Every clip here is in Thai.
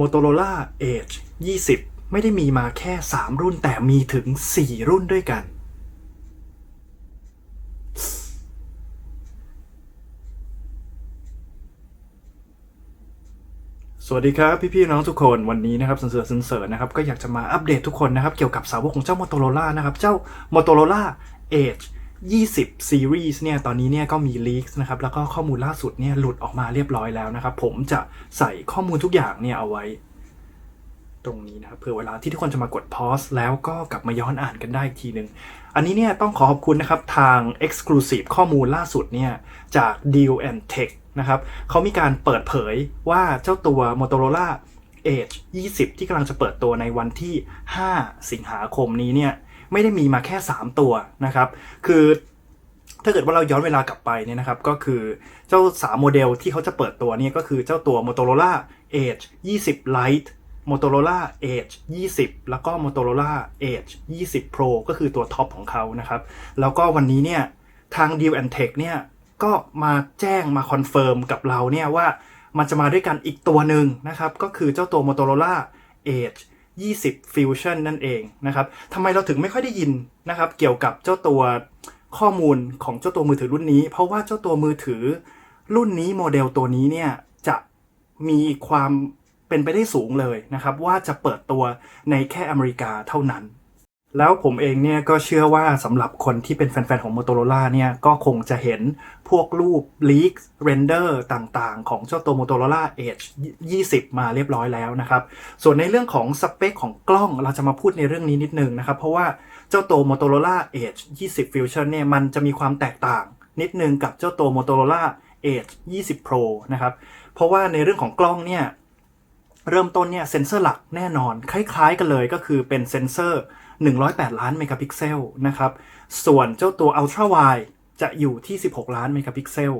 Motorola Edge 20 ไม่ได้มีมาแค่ 3 รุ่นแต่มีถึง 4 รุ่นด้วยกัน สวัสดีครับ พี่ๆน้องทุกคนวันนี้นะครับสันเสริญสันเสริญนะครับ ก็อยากจะมาอัปเดตทุกคนนะครับ เกี่ยวกับสาวกของเจ้า Motorola นะครับ เจ้า Motorola Edge 20 Series เนี่ยตอนนี้เนี่ยก็มี leaks นะครับแล้วก็ข้อมูลล่าสุดเนี่ยหลุดออกมาเรียบร้อยแล้วนะครับ ผมจะใส่ข้อมูลทุกอย่างเนี่ยเอาไว้ ตรงนี้นะครับเผื่อเวลาที่ทุกคนจะมากด pause แล้วก็กลับมาย้อนอ่านกันได้อีกทีหนึ่งอันนี้เนี่ยต้องขอขอบคุณนะครับทาง exclusive ข้อมูลล่าสุดเนี่ยจาก Deal and Tech นะครับเขามีการเปิดเผยว่าเจ้าตัว Motorola Edge 20 ที่กำลังจะเปิดตัวในวันที่ 5 สิงหาคมนี้เนี่ย ไม่ได้มีมาแค่ 3 ตัวนะครับ คือถ้าเกิดว่าเราย้อนเวลากลับไปเนี่ยนะครับ ก็คือเจ้า 3 โมเดลที่เขาจะเปิดตัวเนี่ยก็คือเจ้าตัว Motorola Edge 20 Lite Motorola Edge 20 แล้วก็ Motorola Edge 20 Pro ก็คือตัวท็อปของเขานะครับ แล้วก็วันนี้เนี่ยทาง Deal and Tech เนี่ยก็มาแจ้งมาคอนเฟิร์มกับเราเนี่ยว่ามันจะมาด้วยกันอีกตัวหนึ่งนะครับ ก็คือเจ้าตัว Motorola Edge 20 Fusion นั่นเองนะครับทำไมเราถึงไม่ค่อยได้ยินนะครับ เกี่ยวกับเจ้าตัวข้อมูลของเจ้าตัวมือถือรุ่นนี้ เพราะว่าเจ้าตัวมือถือรุ่นนี้โมเดลตัวนี้เนี่ยจะมีความเป็นไปได้สูงเลยนะครับ ว่าจะเปิดตัวในแค่อเมริกาเท่านั้น แล้วผมเองเนี่ยก็เชื่อว่าสำหรับคนที่เป็นแฟน ๆ ของ Motorola เนี่ยก็คงจะเห็นพวกรูป leak render ต่างๆ ของเจ้าตัว Motorola Edge 20 มาเรียบร้อยแล้วนะครับ ส่วนในเรื่องของสเปคของกล้องเราจะมาพูดในเรื่องนี้นิดนึงนะครับ เพราะว่าเจ้าตัว Motorola Edge 20 Fusion เนี่ยมันจะมีความแตกต่างนิดนึงกับเจ้าตัว Motorola Edge 20 Pro นะครับ เพราะว่าในเรื่องของกล้องเนี่ย เริ่มต้นเนี่ยเซ็นเซอร์หลักแน่นอน คล้ายๆกันเลยก็คือเป็นเซ็นเซอร์ 108 ล้านเมกะพิกเซลนะครับ ส่วนเจ้าตัว Ultra Wide จะอยู่ที่ 16 ล้านเมกะพิกเซล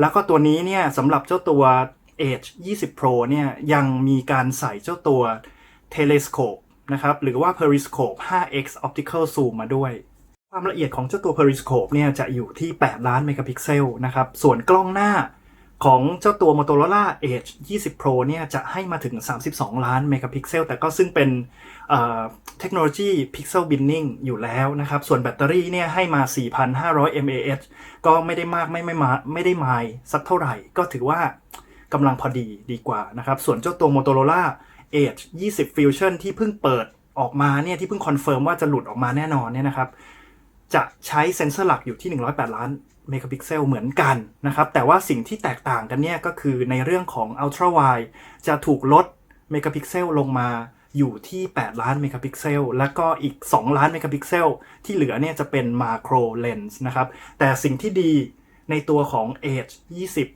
แล้วก็ตัวนี้เนี่ยสำหรับเจ้าตัว Edge 20 Pro เนี่ยยังมีการใส่เจ้าตัว Telescope นะครับหรือว่า Periscope 5x Optical Zoom มาด้วย ความละเอียดของเจ้าตัว Periscope เนี่ยจะอยู่ที่ 8 ล้านเมกะพิกเซลนะครับ ส่วนกล้องหน้า ของเจ้าตัว Motorola Edge 20 Pro เนี่ยจะให้มาถึง 32 ล้านเมกะพิกเซล แต่ก็ซึ่งเป็นเทคโนโลยี Pixel Binning อยู่แล้วนะครับ ส่วนแบตเตอรี่เนี่ยให้มา 4,500 mAh ก็ไม่ได้มากไม่ไม่มาไม่ได้ไมายสักเท่าไหร่ ก็ถือว่ากำลังพอดีดีกว่านะครับ ส่วนเจ้าตัว Motorola Edge 20 Fusion ที่เพิ่งเปิดออกมาเนี่ยที่เพิ่งคอนเฟิร์มว่าจะหลุดออกมาแน่นอนเนี่ยนะครับ จะใช้เซนเซอร์หลักอยู่ที่ 108 ล้านเมกะพิกเซลเหมือนกันนะครับ แต่ว่าสิ่งที่แตกต่างกันเนี่ยก็คือในเรื่องของ Ultra Wide จะถูกลดเมกะพิกเซลลงมาอยู่ที่ 8 ล้านเมกะพิกเซล แล้วก็อีก 2 ล้านเมกะพิกเซล ที่เหลือเนี่ยจะเป็น Macro Lens นะครับ แต่สิ่งที่ดีในตัวของ Edge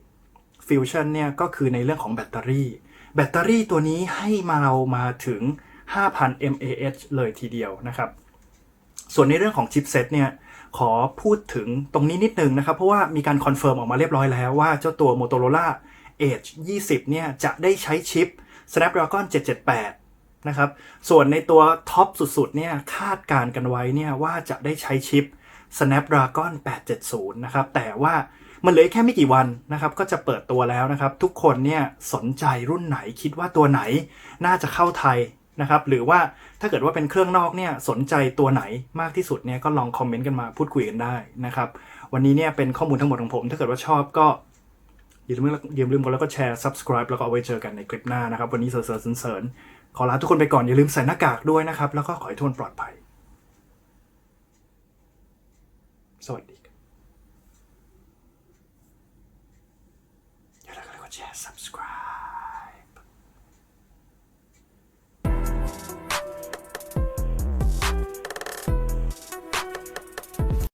20 Fusion เนี่ยก็คือในเรื่องของแบตเตอรี่ แบตเตอรี่ตัวนี้ให้มาเรามาถึง 5,000 mAh เลยทีเดียวนะครับ ส่วนในเรื่องของชิปเซตเนี่ยขอพูดถึงตรงนี้นิดนึงนะครับ เพราะว่ามีการคอนเฟิร์มออกมาเรียบร้อยแล้วว่าเจ้าตัว Motorola Edge 20 เนี่ยจะได้ใช้ชิป Snapdragon 778 นะครับ ส่วนในตัวท็อปสุดๆ เนี่ยคาดการกันไว้เนี่ยว่าจะได้ใช้ชิป Snapdragon 870 นะครับ แต่ว่ามันเหลือแค่ไม่กี่วันนะครับ ก็จะเปิดตัวแล้วนะครับ ทุกคนเนี่ยสนใจรุ่นไหนคิดว่าตัวไหนน่าจะเข้าไทย นะครับ หรือว่าถ้าเกิดว่าเป็นเครื่องนอกเนี่ยสนใจตัวไหนมากที่สุดเนี่ยก็ลองคอมเมนต์กันมาพูดคุยกันได้นะครับ วันนี้เนี่ยเป็นข้อมูลทั้งหมดของผม ถ้าเกิดว่าชอบก็อย่าลืมอย่าลืมกดแล้วก็แชร์ subscribe แล้วก็เอาไว้เจอกันในคลิปหน้านะครับ วันนี้เสริร์เสริญขอลาทุกคนไปก่อนอย่าลืมใส่หน้ากากด้วยนะครับ แล้วก็ขอให้ทุกคนปลอดภัย สวัสดี